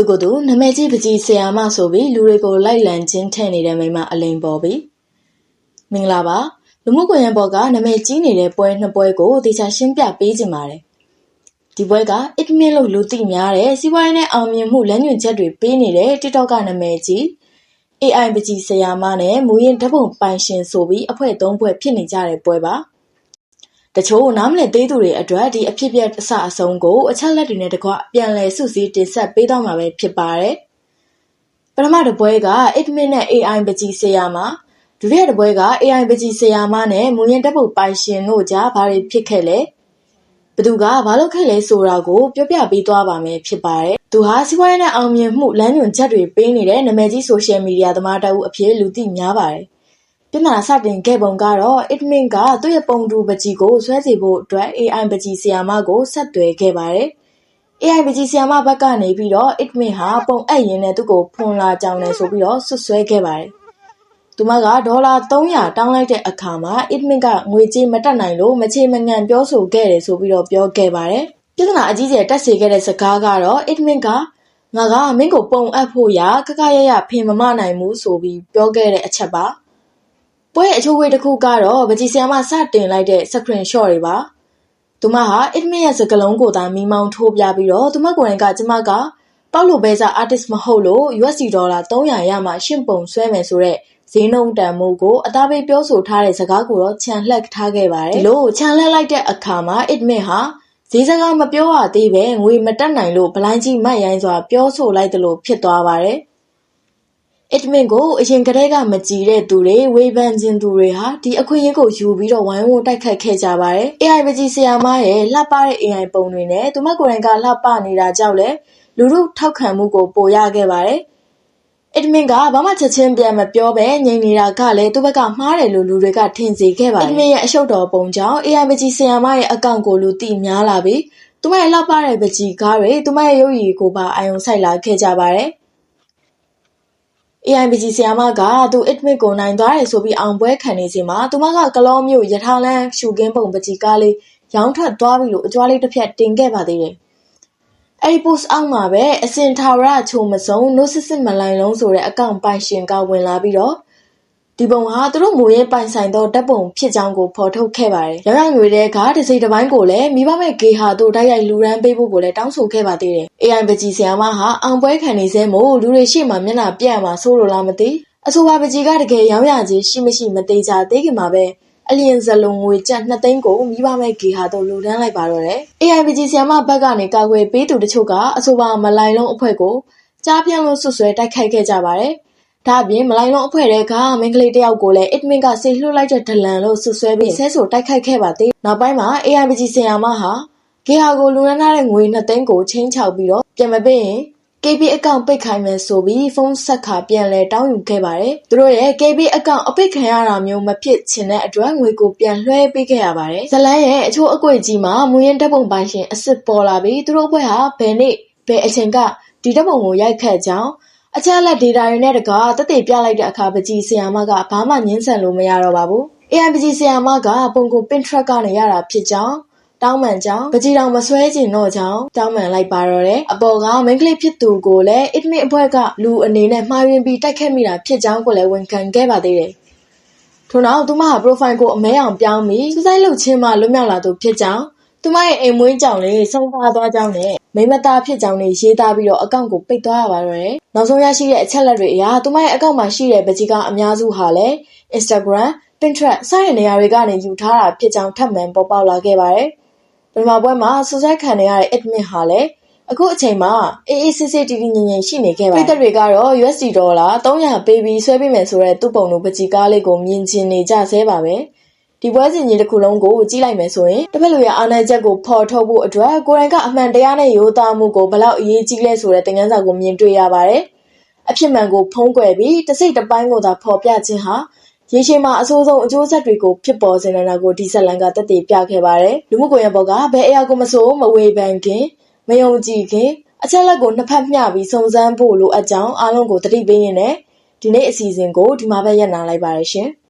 သူကသူနမဲကြီးပကြီးဆရာမဆိုပြီးလူတွေကိုလိုက်လံချင်းထဲ့နေတဲ့မိမအလိန်ပေါ်ပြီမင်္ဂလာပါလူမှုကွန်ရက်ပေါ်ကနမဲကြီးနေတဲ့ပွဲနှစ်ပွဲကိုတေချာရှင်းပြပေးခြင်းပါတယ်ဒီပွဲက admin လို့လူသိများတဲ့စီးပွားရေးနဲ့အောင်မြင်မှုလမ်းညွှန်ချက်တွေပေးနေတဲ့ TikTok ကနာမည်ကြီး AI ပကြီးဆရာမနဲ့မူရင်ဓပုံပိုင်ရှင်ဆိုပြီးအဖွဲ့သုံးဖွဲ့ဖြစ်နေကြတဲ့ပွဲပါ တချို့နားမလည်သေးသူတွေအတွက်ဒီအဖြစ်ပြက်အစအဆုံးကိုအချက်လက်တွေနဲ့တကွပြန်လည်စုစည်းတင်ဆက်ပေးတော့မှာပဲဖြစ်ပါတယ်ပထမတစ်ပွဲက admin နဲ့ AI ပကြီးဆရာမဒုတိယတစ်ပွဲက AI ပကြီးဆရာမနဲ့မူရင်ဓပုံပိုင်ရှင်တို့ကြားဘာတွေဖြစ်ခဲ့လဲဘသူကဘာလုပ်ခဲ့လဲဆိုတာကိုပြောပြပေးသွားပါမယ်ဖြစ်ပါတယ်။သူဟာစီးပွားရေးနဲ့အောင်မြင်မှုလမ်းညွှန်ချက်တွေပေးနေတဲ့နာမည်ကြီးဆိုရှယ်မီဒီယာသမားတအုပ်အဖြစ်လူသိများပါတယ်။ ပြဿနာစတင်ခဲ့ပုံကတော့ admin က သူ့ရဲ့ပုံတူပကြီးကို ဆွဲစီဖို့အတွက် AI ပကြီးဆီယာမကို ဆက်သွယ်ခဲ့ပါတယ်။ AI ပကြီးဆီယာမဘက်ကနေပြီးတော့ admin ဟာပုံအပ်ရင်းနဲ့သူ့ကိုဖွန်လာကြောင်းလဲဆိုပြီးတော့ဆွဆွဲခဲ့ပါတယ်သူမကဒေါ်လာ300တောင်းလိုက်တဲ့အခါမှာ admin ကငွေကြေးမတက်နိုင်လို့မချေမငံပြောဆိုခဲ့တယ်ဆိုပြီးတော့ပြောခဲ့ပါတယ်။ပြဿနာအကြီးကျယ်တက်စေခဲ့တဲ့စကားကတော့ admin ကငါကမင်းကိုပုံအပ်ဖို့ရခခရရဖင်မမနိုင်ဘူးဆိုပြီးပြောခဲ့တဲ့အချက်ပါ။ ပွဲအချိုးဝေးတစ်ခုကတော့ဗကြီးဆရာမ စတင်လိုက်တဲ့ screen shot တွေပါ။သူမဟာ admin ရဲ့စကလုံးကိုသာမိမောင်းထိုးပြပြီးတော့ သူမကိုယ်တိုင်က ကျမက ပေါက်လိုပဲစား artist မဟုတ်လို့ USD ဒေါ်လာ300ရမှ ရှင့်ပုံဆွဲမယ် ဆိုတော့ဈေးနှုန်းတန်မိုးကို အသားပေးပြောဆိုထားတဲ့ စကားကိုတော့ခြံလှက်ထားခဲ့ပါတယ် ဒီလိုခြံလှက်လိုက်တဲ့အခါမှာ admin ဟာ ဈေးစကား မပြောရသေးပဲငွေမတက်နိုင်လို့ ဗလိုင်းကြီး မတ်ရိုင်းစွာ ပြောဆိုလိုက်တယ်လို့ဖြစ်သွားပါတယ် admin ကို အရင်ကတည်းက မကြည်တဲ့သူတွေ ဝေဖန်ခြင်းသူတွေဟာ ဒီအခွင့်အရေးကိုယူပြီးတော့ ဝိုင်းဝန်းတိုက်ခတ်ခဲ့ကြပါတယ်။ AI ပကြီးဆရာမရဲ့ လှပတဲ့ AI ပုံတွေနဲ့ သူမကိုယ်တိုင်က လှပနေတာကြောင့်လည်း လူထုထောက်ခံမှုကို ပိုရခဲ့ပါတယ်။ admin က ဘာမှချက်ချင်းပြန်မပြောဘဲ ငြိမ်နေတာကလည်း သူ့ဘက်က မှားတယ်လို့ လူတွေက ထင်စေခဲ့ပါတယ်။ admin ရဲ့ အရှုပ်တော်ပုံကြောင့် AI ပကြီးဆီယာမရဲ့ အကောင့်ကို လူသိများလာပြီး သူမရဲ့လှပတဲ့ပကြီးကားတွေ သူမရဲ့ ရုပ်ရည်ကိုပါ အာရုံစိုက်လာခဲ့ကြပါတယ်။ AI ပကြီးဆီယာမကသူ admin ကိုနိုင်သွားတယ်ဆိုပြီးအောင်ပွဲခံနေချိန်မှာသူမကကလောမျိုးယထာလန်းရှူကင်းပုံပကြီးကားလေးရောင်းထွက်သွားပြီလို့အကြွားလေးတစ်ဖြတ်တင်ခဲ့ပါသေးတယ်။အဲ့ဒီ post အောက်မှာပဲအစင်ထာဝရချုံမစုံနိုးစစ်စစ်မလိုင်လုံးဆိုတဲ့အကောင့်ပိုင်ရှင်ကဝင်လာပြီးတော့ ဒီပုံဟာသူတို့မူရင်းပိုင်ဆိုင်သောဓာတ်ပုံဖြစ်ကြောင်းကိုဖော်ထုတ်ခဲ့ပါတယ်။ရောင်ရောင်ရွေတဲ့ကတစိတစ်ပိုင်းကိုလည်းမိဘမဲ့ဂေဟာတို့တိုက်ရိုက်လူရန်ပေးဖို့ကိုလည်းတောင်းဆိုခဲ့ပါသေးတယ်။ AI ပကြီးဆရာမဟာအောင်ပွဲခံနေစဲမို့လူတွေရှေ့မှာမျက်နှာပြတ်မှာစိုးလို့လားမသိ။အဆိုပါပကြီးကတကယ်ရောင်းရခြင်းရှိမရှိမသေးချာသေးခင်မှာပဲအလျင်စလုံးငွေကျပ်2သိန်းကိုမိဘမဲ့ဂေဟာတို့လူဒန်းလိုက်ပါတော့တယ်။ AI ပကြီးဆီယမဘက်ကနေကာကွယ်ပေးသူတချို့ကအဆိုပါမလိုင်လုံးအဖွဲ့ကိုကြားပြန့်လို့ဆွဆွဲတိုက်ခိုက်ခဲ့ကြပါတယ်။ ဒါ့အပြင် မလိုင်လုံးအဖွဲ့တဲကမင်းကလေးတယောက်ကိုလည်း admin ကဆေလွှတ်လိုက်တဲ့ဒလန်လို့ဆွဆွဲပြီး ဆဲဆိုတိုက်ခိုက်ခဲ့ပါသေး။နောက်ပိုင်းမှာ AI ပကြီးဆီယမဟာ ဂေဟာကိုလူရန်ထားတဲ့ငွေ2သိန်းကိုချင်းချောက်ပြီးတော့ ပြန်မပေးရင် KB အကောင့် ပိတ်ခိုင်းမယ်ဆိုပြီး ဖုန်းဆက်ခါပြန်လဲတောင်းယူခဲ့ပါတယ်။သူတို့ရဲ့ KB အကောင့် အပိတ်ခံရတာမျိုး မဖြစ်ချင်တဲ့အတွက် ငွေကိုပြန်လွှဲပေးခဲ့ရပါတယ်။ဇလန်းရဲ့ အချိုးအကွေ့ကြီးမှာ မူရင်းတပ်ပုံပိုင်ရှင်အစ်စ်ပေါ်လာပြီး သူတို့ဘွဲဟာ ဘယ်နေ့ ဘယ်အချိန်က ဒီတပ်ပုံကို ရိုက်ခတ်ကြောင်း အချက်လက်ဒေတာတွေနဲ့တကားတက်တည်ပြလိုက်တဲ့အခါပကြီးဆီယာမကဘာမှငင်းဆန်လို့မရတော့ပါဘူး။ AI ပကြီးဆီယာမကပုံကို Pinterest ကနေရတာဖြစ်ကြောင်းတောင်းပန်ကြောင်းပကြီးတော်မဆွဲကျင်တော့ကြောင်းတောင်းပန်လိုက်ပါတော့တယ်အပေါ်ကမိန်းကလေးဖြစ်သူကိုလည်း admin အဖွဲကလူအနေနဲ့မှားယွင်းပြီးတိုက်ခတ်မိတာဖြစ်ကြောင်းကိုလည်းဝန်ခံခဲ့ပါသေးတယ်ထို့နောက်သူမဟာ profile ကိုအမဲအောင်ပြောင်းပြီးစူးစိုက်လုပ်ချင်းမှလွတ်မြောက်လာသူဖြစ်ကြောင်းသူမရဲ့အိမ်မွေးကြောင်လေးဆုံးသွားသွားကြောင်းနဲ့ မိမသားဖြစ်ကြောင်းလေးရေးသားပြီးတော့အကောင့်ကိုပိတ်သွားရပါတော့တယ်။နောက်ဆုံးရရှိတဲ့အချက်လက်တွေအရသူမရဲ့အကောင့်မှာရှိတဲ့ပကြီးကအများစုဟာလည်း Instagram, Pinterest စတဲ့နေရာတွေကနေယူထားတာဖြစ်ကြောင်းထပ်မံပေါ်ပေါက်လာခဲ့ပါတယ်။ပထမပွဲမှာဆူဆိုက်ခံရတဲ့ admin ဟာလည်းအခုအချိန်မှာအေးအေးဆေးဆေးတည်တည်ငြိမ်ငြိမ်ရှိနေခဲ့ပါတယ်။ပြည်သက်တွေကတော့ USD ဒေါ်လာ300ပေးပြီးဆွဲပေးမယ်ဆိုတဲ့သူ့ပုံလိုပကြီးကားလေးကိုမြင်ချင်နေကြဆဲပါပဲ။ ဒီပွဲစဉ်ကြီးတစ်ခုလုံးကိုကြည့်လိုက်မယ်ဆိုရင်တစ်ဖက်လူရဲ့အာဏာချက်ကိုဖော်ထုတ်ဖို့အတွက်ကိုယ်တိုင်ကအမှန်တရားနဲ့ရိုးသားမှုကိုဘလောက်အရေးကြီးလဲဆိုတဲ့သင်ခန်းစာကိုမြင်တွေ့ရပါတယ်။အဖြစ်မှန်ကိုဖုံးကွယ်ပြီးတစ်စိတ်တစ်ပိုင်းကိုသာဖော်ပြခြင်းဟာရေရှည်မှာအဆိုးဆုံးအကျိုးဆက်တွေကိုဖြစ်ပေါ်စေနိုင်တာကိုဒီဇက်လန်ကသက်သေပြခဲ့ပါတယ်။လူမှုကွန်ရက်ပေါ်ကဘယ်အရာကိုမဆိုမဝေဖန်ခင်မယုံကြည်ခင်အချက်လက်ကိုနှစ်ဖက်မျှပြီးစုံစမ်းဖို့လိုအပ်ကြောင်းအားလုံးကိုသတိပေးရင်းနဲ့ဒီနေ့အစီအစဉ်ကိုဒီမှာပဲရပ်နားလိုက်ပါရရှင်။